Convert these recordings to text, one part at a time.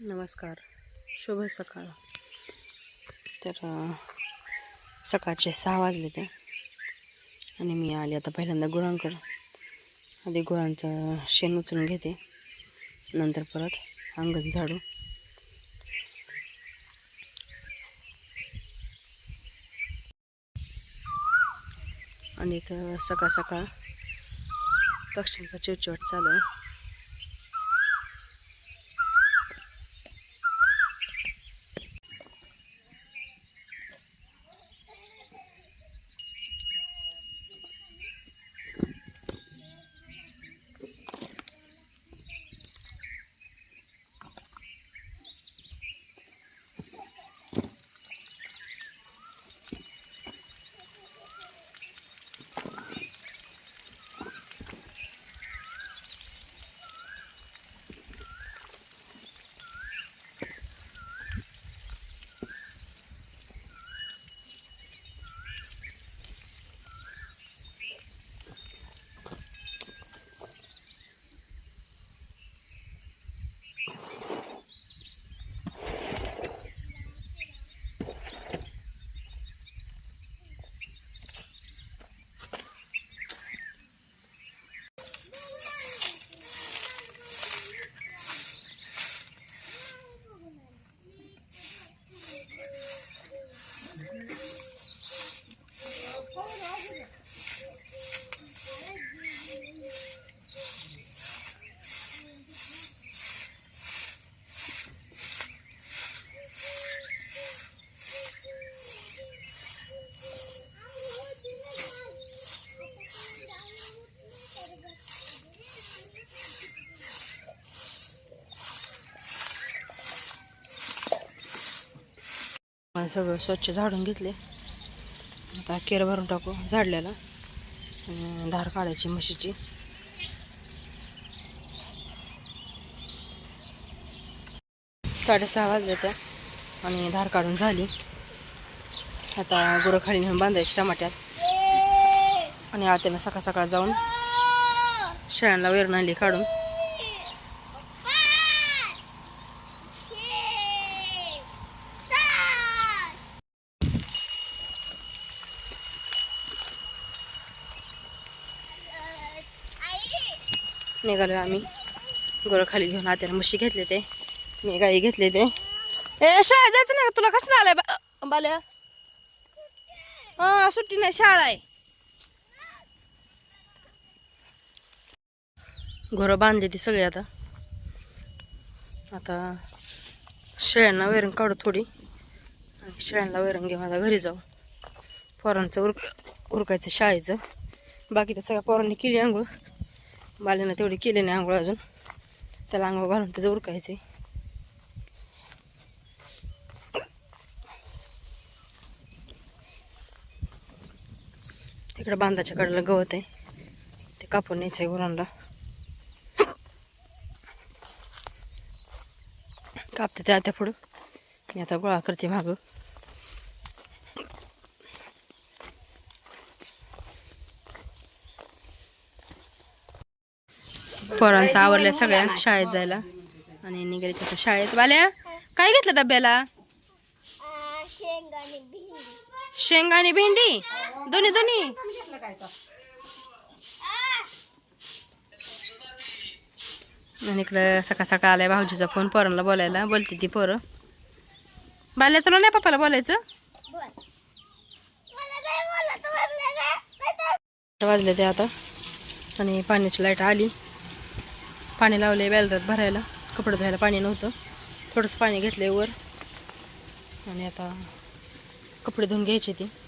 नमस्कार. शुभ सकाळ. तर सकाळचे सहा वाजले ते. आणि मी आले आता पहिल्यांदा गुरांकडं. आधी गुरांचं शेण उचलून घेते. नंतर परत अंगण झाडू. आणि सकाळ सकाळ पक्ष्यांचा चिवचिवाट चालू आहे. सगळं स्वच्छ झाडून घेतले. आता केर भरून टाकू झाडल्याला. धार काढायची म्हशीची. साडेसहा वाजले त्या आणि धार काढून झाली. आता गुरं खाली नेऊन बांधायची टमाट्यात. आणि आत्याला सकाळ सकाळ जाऊन शेळ्यांना वेरण आणली काढून निघालो आम्ही. गोरं खाली घेऊन आत्यानं म्हशी घेतले ते. मी गाई घेतले ते. ए शाळा जायचं नाही का? तुला कसं आलाय बा? बाल्या? हा सुट्टी नाही शाळा आहे. घरं बांधली ती सगळी आता. आता शेळ्यांना वैरण काढू थोडी. आणि शेळ्यांना वैरण घेऊन आता घरी जाऊ. पोरांचं उरक उरकायचं शाळेचं. बाकीच्या सगळ्या पोरांनी केली अंघोळ. बाल्यानं तेवढी केली नाही आंघोळ अजून. त्याला आंघोळ घालून त्याचं उरकायचे तिकडे बांधाच्या कडेला गवत आहे. ते कापून न्यायचं आहे गुरांना. कापते त्या त्या पुढं. मी आता गोळा करते मागं. पोरांचं आवरलं सगळ्या शाळेत जायला. आणि निघाले त्याच्या शाळेत. वाल्या काय घेतलं डब्याला? शेंगा आणि भेंडी. दोन्ही दोन्ही. आणि इकडं सकाळ सकाळ आलाय भाऊजीचा फोन पोरांना बोलायला. बोलते ती पोरं. बाल्या तुला नाही पप्पाला बोलायचं? वाजले ते आता. आणि पाण्याची लाइट आली. पाणी लावले बॅलरात भरायला. कपडे धुवायला पाणी नव्हतं. थोडंसं पाणी घेतलं वर. आणि आता कपडे धुवून घ्यायचे ते.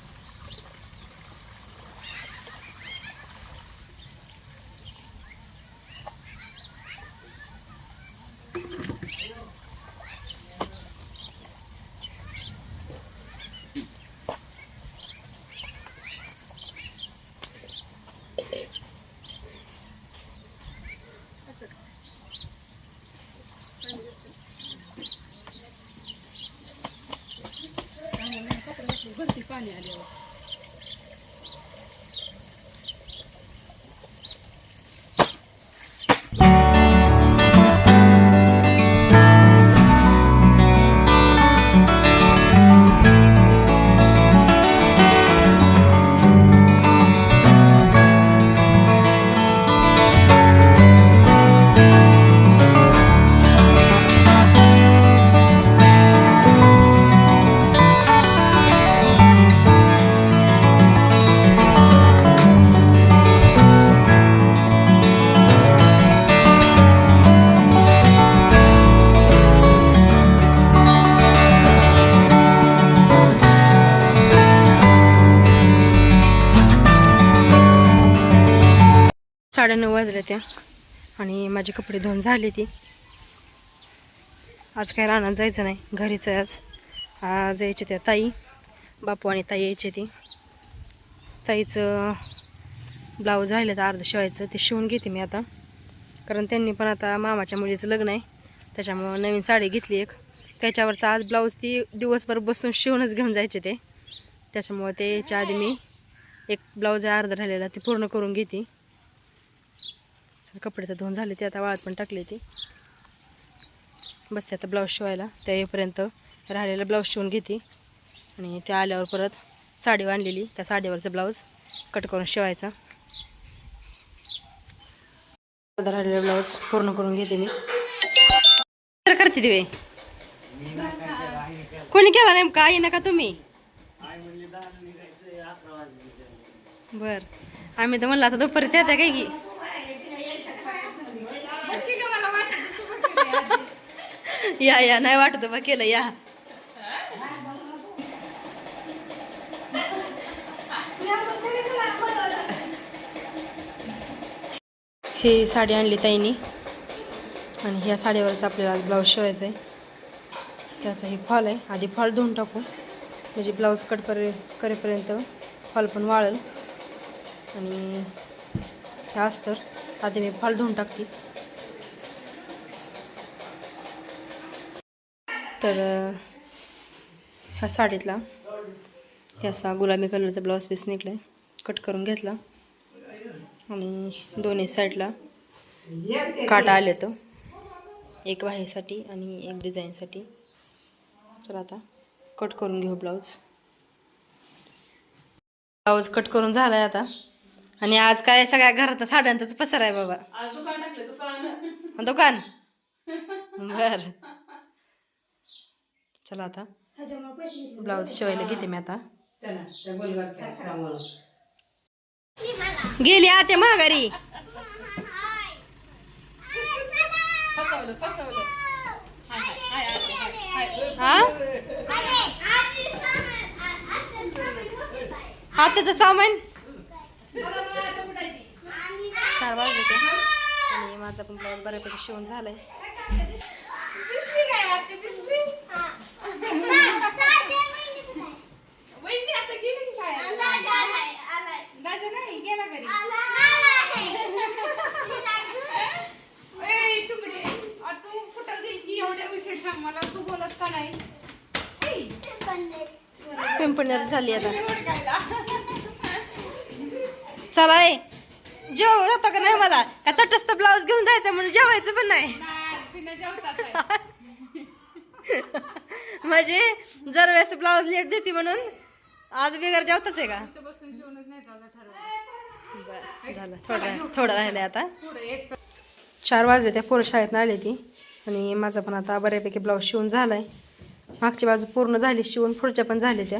半年就。साडेनऊ वाजल्या त्या. आणि माझे कपडे धुवून झाले ती. आज काय रानात जायचं नाही. घरीच आहे आज. आज यायचे त्या ताई. बापू आणि ताई यायचे ती. ताईचं ब्लाऊज राहिलं तर अर्ध शिवायचं. ते शिवून घेते मी आता. कारण त्यांनी पण आता मामाच्या मुलीचं लग्न आहे. त्याच्यामुळं नवीन साडी घेतली एक. त्याच्यावरचा आज ब्लाऊज ती दिवसभर बसून शिवूनच घेऊन जायचे ते. त्याच्यामुळं त्याच्या आधी मी एक ब्लाऊज आहे अर्ध राहिलेला ते पूर्ण करून घेते. कपडे तर धुवून झाले ते आता वाळत पण टाकले ती. बसते आता ब्लाऊज शिवायला. त्या येईपर्यंत राहिलेला ब्लाऊज शिवून घेते. आणि त्या आल्यावर परत साडी आणलेली त्या साडीवरचा ब्लाऊज कट करून शिवायचा. राहिलेला ब्लाऊज पूर्ण करून घेते मी. तर करते दिवे. कोणी केला नेमका? आई नका तुम्ही. बर. आम्ही तर म्हणलं आता दुपारीच येते काय की? या या नाही वाटत बा केलं या. हे साडी आणली ताईनी. आणि ह्या साडीवरच आपल्याला आज ब्लाऊज शिवायचं आहे त्याचा हे फॉल आहे. आधी फॉल धुवून टाकू. म्हणजे ब्लाऊज कट करे करेपर्यंत फॉल पण वाळेल. आणि हे अस्तर आधी मी फॉल धुवून टाकते. तर ह्या साडीतला. हे असा गुलाबी कलरचा ब्लाऊज पीस निघला कट करून घेतला. आणि दोन्ही साईडला काटा आले तर एक वाहीसाठी आणि एक डिझाईनसाठी चला आता कट करून घेऊ ब्लाऊज. ब्लाऊज कट करून झाला आहे आता. आणि आज काय सगळ्या घरात साड्यांचाच पसार आहे बाबा. दुकान. दुकान? बर. चला आता. ब्लाऊज शिवायला घेते मी आता. गेली आते माघारी. हा आत्याचं सामान? चार वाजले ते आणि माझा पण ब्लाऊज बऱ्यापैकी शिवून झालाय वहिनी आता गेली की शाळेत दादा नाही गेला घरी. ए तुकडे आ, तू कुठं गेली की एवढ्या उशीर सांग मला. तू बोलत का नाही? पिंपळनेर. झाली आता. चला ए जेव जाता का नाही मला का तटस्थ ब्लाऊज घेऊन जायचं म्हणून जेवायचं पण नाही? नाही, बिना जेवताच आहे. म्हणजे जर वेळेस ब्लाऊज लेट देते म्हणून आज बिगर जेवताच आहे का? बसून शिवूनच नाही झालं. थोडं थोडं राहिलंय आता. चार वाजले त्या पोरं शाळेत आली ती. आणि माझा पण आता बऱ्यापैकी ब्लाऊज शिवून झालाय. मागची बाजू पूर्ण झाली शिवून पुढच्या पण झाल्या त्या.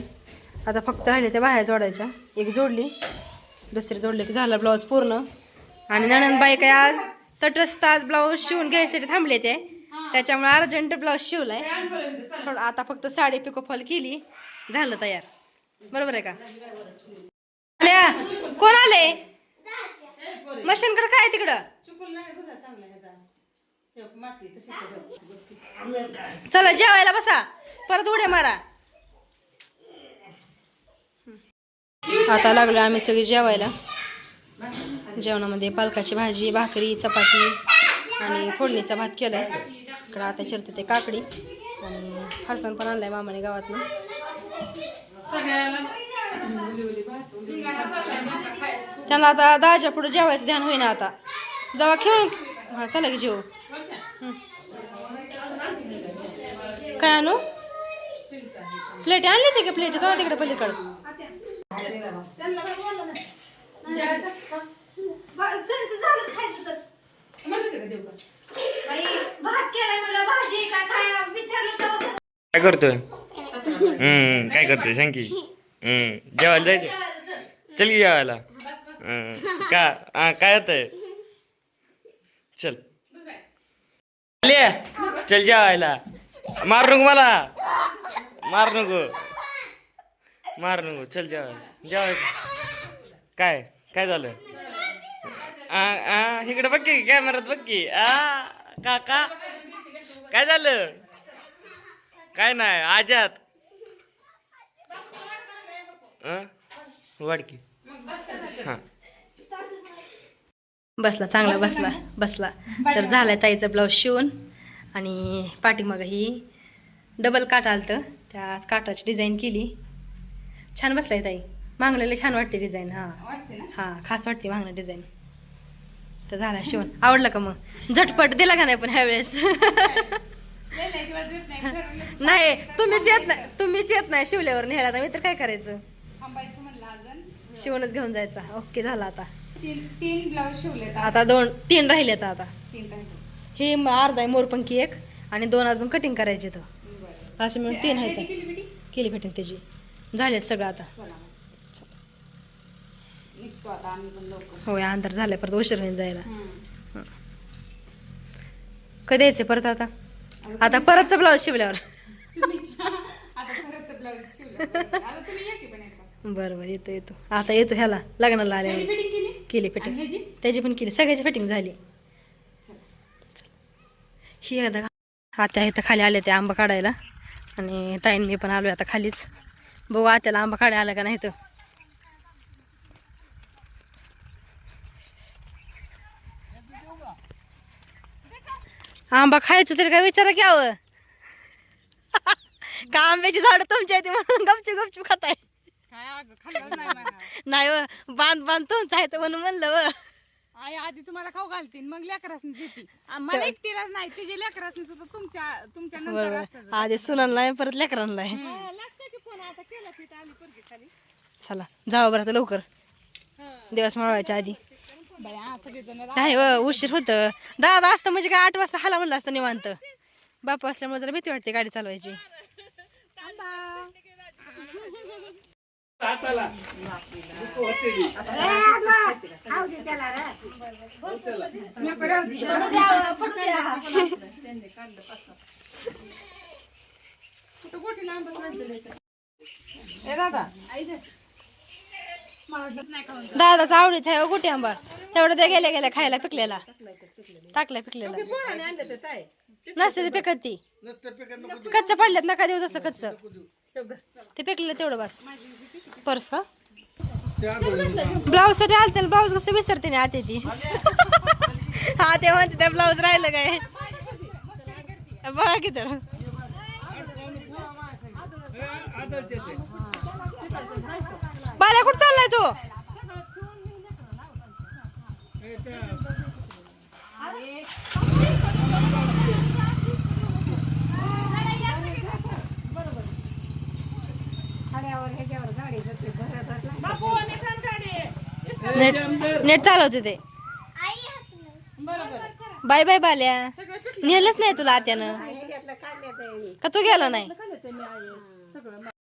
आता फक्त राहिले त्या बाहेर जोडायच्या. एक जोडली दुसरी जोडली की झाला ब्लाऊज पूर्ण. आणि नणंदबाई काय आज तटस्थ आज ब्लाऊज शिवून घ्यायसाठी थांबले ते. त्याच्यामुळे अर्जंट ब्लाऊज शिवलाय. थोडं आता फक्त साडी पिको फॉल केली. झालं तयार. बरोबर आहे का? आल्या, कोण आले? मशीनकडे काय तिकडं? चला जेवायला बसा. परत उड्या मारा. आता लागलो आम्ही सगळी जेवायला. जेवणामध्ये पालकाची भाजी भाकरी चपाती आणि फोडणीचा भात केलाय. इकडं आता चिरते ते काकडी. आणि फरसाण पण आणलाय मामाने गावातनं. सगळ्याला त्यांना आता दहाच्या पुढे जेवायचं ध्यान होईना आता. जेव्हा खेळून हा चला की जेव. काय आणू? प्लेट आणली ते का प्लेट तो तिकडे पलीकडं. काय करतोय? हम्म काय करतोय? सांग की. हम्म जेवायला जायचं? चल. जेवायला. का हा काय होतंय? चल. आले चल जेवायला. मार नको मला. मार नको. मार नको. चल जेवायला. जेवायचं. काय? काय झालं? इकडे बघ की कॅमेरात बघ की. आ काका. काय झालं? काय नाही आजात. वाडकी हा. बसला चांगला बसला बसला तर झालाय ताईचा ब्लाऊज शिवून आणि पाठीमागं ही डबल काट आलतं. त्या काटाची डिझाईन केली. छान बसलाय ताई. मागलेले छान वाटते डिझाईन हां. हां खास वाटते मागणं डिझाईन तर झाला शिवून. आवडलं का मग? झटपट दिला का नाही पण ह्यावेळेस नाही तुम्हीच येत नाही तुम्हीच येत नाही शिवल्यावर न्यायला तर मी तर काय करायचं? थांबायचं म्हणलं अजून. शिवूनच घेऊन जायचा. ओके झाला आता. तीन तीन ब्लाऊज शिवले आता दोन तीन राहिले आता. तीन राहिले. हे अर्धा आहे मोरपंखी एक आणि दोन अजून कटिंग करायचे तर असं मिळून तीन आहेत. केली फिटिंग त्याची. झालेत सगळं आता. आता होय अंधार झालाय परत उशीर होईन जायला. कधी यायचे परत आता? आता परतचा ब्लाऊज शिवल्यावर. आता आता बरं बरं येतो येतो. आता येतो ह्याला लग्नाला त्याची आले फिटिंग केली फिटिंग त्याची पण केली. सगळ्याची फिटिंग झाली. ही एकदा आता इथं खाली आले ते आंबा काढायला. आणि ताईन मी पण आलो आता खालीच. बघू आत्याला आंबा काढायला आला का नाही तर आंबा खायचं तरी काय विचारा हवं का आंब्याची झाडं तुमच्या इथे म्हणून गपचूप गपचूप खाताय? काय अगं खाल्लं नाही व बांध बांध तुमचं आहे तर म्हणून म्हणलं व. आई आधी तुम्हाला खाऊ घालतील मग लेकरासनी देते. मला एकटीलाच नाही तिचे लेकरासनी सुद्धा तुमच्या तुमच्या नंतर. बरोबर. आधी सुनांना आहे परत लेकरांना आहे. चला जावं बरं आता लवकर. दिवस माळवायच्या आधी. बाया सगळेजण नाही व उशीर होतं. दादा असतं म्हणजे काय आठ वाजता हाला म्हणलं असतं निवांत. बापू असल्यामुळे जरा भीती वाटते गाडी चालवायची. दादाचा आवडीच आहे कुठे आंबा. तेवढं ते गेल्या गेल्या खायला पिकलेला. टाकलाय पिकलेला. नसते ते पिकत ती. कच्चं पडल्यात नका देऊ तसलं कच्चं. ते पिकलेलं तेवढं बस. पर्स का? ब्लाऊजसाठी आलते ब्लाऊज कसं विसरते ना आते ती. हा ते म्हणते त्या ब्लाऊज राहिलं काय? बघा की तर नेट नेट चालवते ते. Bye bye Balya. नेलंच नाही तुला आत्यानं. का तू गेला नाही?